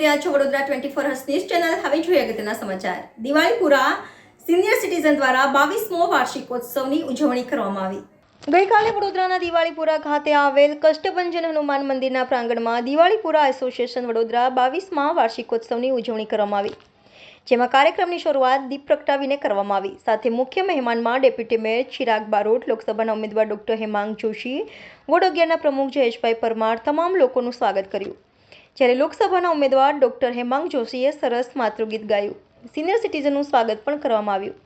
રહ્યા છો Vadodara twenty four hours news channel. હવે જોઈએ અગત્યના સમાચાર. દિવાળીપુરા સિનિયર સિટીઝન દ્વારા બાવીસમો વાર્ષિકોત્સવની ઉજવણી કરવામાં આવી. ગઈકાલે વડોદરાના દિવાળીપુરા ખાતે આવેલ કષ્ટભંજન હનુમાન મંદિરના પ્રાંગણમાં દિવાળીપુરા એસોસિએશન વડોદરા બાવીસમાં વાર્ષિકોત્સવની ઉજવણી કરવામાં આવી. જેમાં કાર્યક્રમની શરૂઆત દીપ પ્રગટાવીને કરવામાં આવી. સાથે મુખ્ય મહેમાનમાં ડેપ્યુટી મેયર ચિરાગ બારોટ, લોકસભાના ઉમેદવાર ડોક્ટર હેમાંગ જોશી વોર્ડ અગિયારના પ્રમુખ જયેશભાઈ પરમાર, તમામ લોકોનું સ્વાગત કર્યું. જ્યારે લોકસભાના ઉમેદવાર ડોક્ટર હેમાંગ જોશીએ સરસ માતૃગીત ગાયું. સિનિયર સિટીઝનનું સ્વાગત પણ કરવામાં આવ્યું.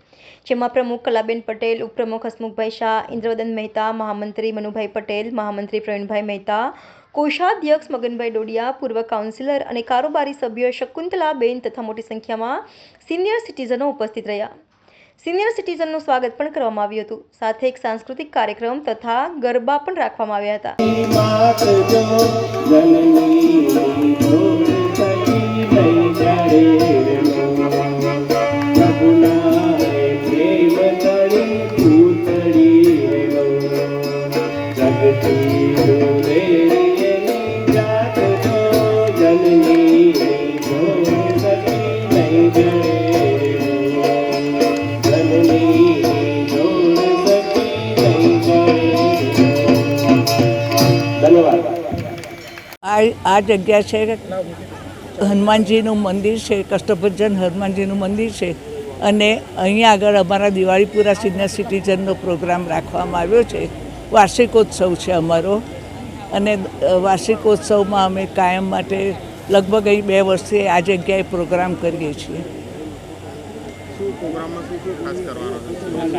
જેમાં પ્રમુખ કલાબેન પટેલ, ઉપપ્રમુખ હસમુખભાઈ શાહ, ઇન્દ્રવદન મહેતા, મહામંત્રી મનુભાઈ પટેલ, મહામંત્રી પ્રવીણભાઈ મહેતા, કોષાધ્યક્ષ મગનભાઈ ડોડિયા, પૂર્વ કાઉન્સિલર અને કારોબારી સભ્ય શકુંતલાબેન તથા મોટી સંખ્યામાં સિનિયર સિટીઝનો ઉપસ્થિત રહ્યા. સિનિયર સિટીઝનનું સ્વાગત પણ કરવામાં આવ્યું હતું. સાથે એક સાંસ્કૃતિક કાર્યક્રમ તથા ગરબા પણ રાખવામાં આવ્યા હતા. આ જગ્યા છે હનુમાનજીનું મંદિર છે કષ્ટભજન હનુમાનજીનું મંદિર છે. અને અહીંયા આગળ અમારા દિવાળીપુરા સિનિયર સિટીઝનનો પ્રોગ્રામ રાખવામાં આવ્યો છે. વાર્ષિકોત્સવ છે અમારો. અને વાર્ષિકોત્સવમાં અમે કાયમ માટે લગભગ અહીં બે વર્ષથી આ જગ્યાએ પ્રોગ્રામ કરીએ છીએ.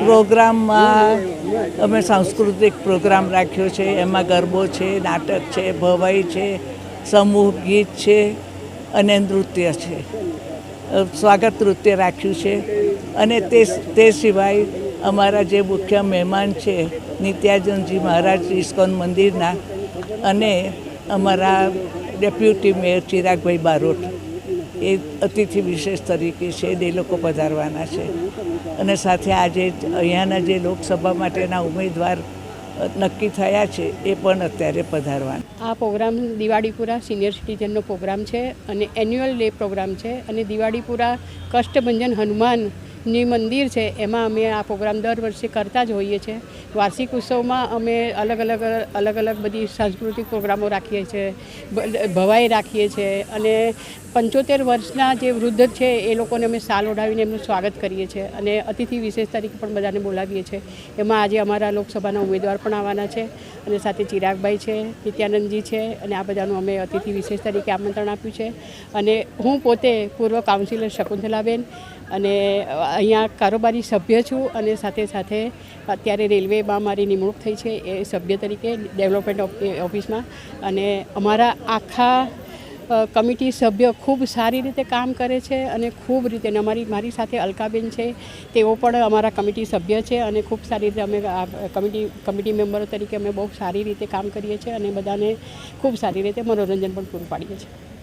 પ્રોગ્રામમાં અમે સાંસ્કૃતિક પ્રોગ્રામ રાખ્યો છે. એમાં ગરબો છે નાટક છે ભવાઈ છે સમૂહ ગીત છે અને નૃત્ય છે. સ્વાગત નૃત્ય રાખ્યું છે. અને તે તે સિવાય અમારા જે મુખ્ય મહેમાન છે, નિત્યાનંદજી મહારાજ ઇસ્કોન મંદિરના અને અમારા ડેપ્યુટી મેયર ચિરાગભાઈ બારોટ, એ અતિથિ વિશેષ તરીકે છે એ લોકો પધારવાના છે. અને સાથે આજે અહીંયાના જે લોકસભા માટેના ઉમેદવાર નક્કી થયા છે એ પણ અત્યારે પધારવાના. આ પ્રોગ્રામ દિવાળીપુરા સિનિયર સિટીઝનનો પ્રોગ્રામ છે અને એન્યુઅલ ડે પ્રોગ્રામ છે અને દિવાળીપુરા કષ્ટભંજન હનુમાનની મંદિર છે, એમાં અમે આ પ્રોગ્રામ દર વર્ષે કરતા જ હોઈએ છીએ. વાર્ષિક ઉત્સવમાં અમે અલગ અલગ અલગ અલગ બધી સાંસ્કૃતિક પ્રોગ્રામો રાખીએ છીએ ભવાઈ રાખીએ છીએ અને પંચોતેર વર્ષના જે વૃદ્ધ છે, એ લોકોને અમે સાલ ઓઢાવીને એમનું સ્વાગત કરીએ છીએ અને અતિથિ વિશેષ તરીકે પણ બધાને બોલાવીએ છીએ. એમાં આજે અમારા લોકસભાના ઉમેદવાર પણ આવવાના છે. અને સાથે ચિરાગભાઈ છે, નિત્યાનંદજી છે અને આ બધાનું અમે અતિથિ વિશેષ તરીકે આમંત્રણ આપ્યું છે. અને હું પોતે પૂર્વ કાઉન્સિલર શકુંતલાબેન અને અહીંયા કારોબારી સભ્ય છું અને સાથે સાથે અત્યારે રેલવેમાં મારી નિમણૂક થઈ છે એ સભ્ય તરીકે ડેવલપમેન્ટ ઓફ- ઓફિસમાં. અને અમારા આખા કમિટી સભ્ય ખૂબ સારી રીતે કામ કરે છે અને ખૂબ રીતે અમારી, મારી સાથે અલકાબેન છે, તેઓ પણ અમારા કમિટી સભ્ય છે અને ખૂબ સારી રીતે અમે કમિટી કમિટી મેમ્બરો તરીકે અમે બહુ સારી રીતે કામ કરીએ છીએ અને બધાને ખૂબ સારી રીતે મનોરંજન પણ પૂરું પાડીએ છીએ.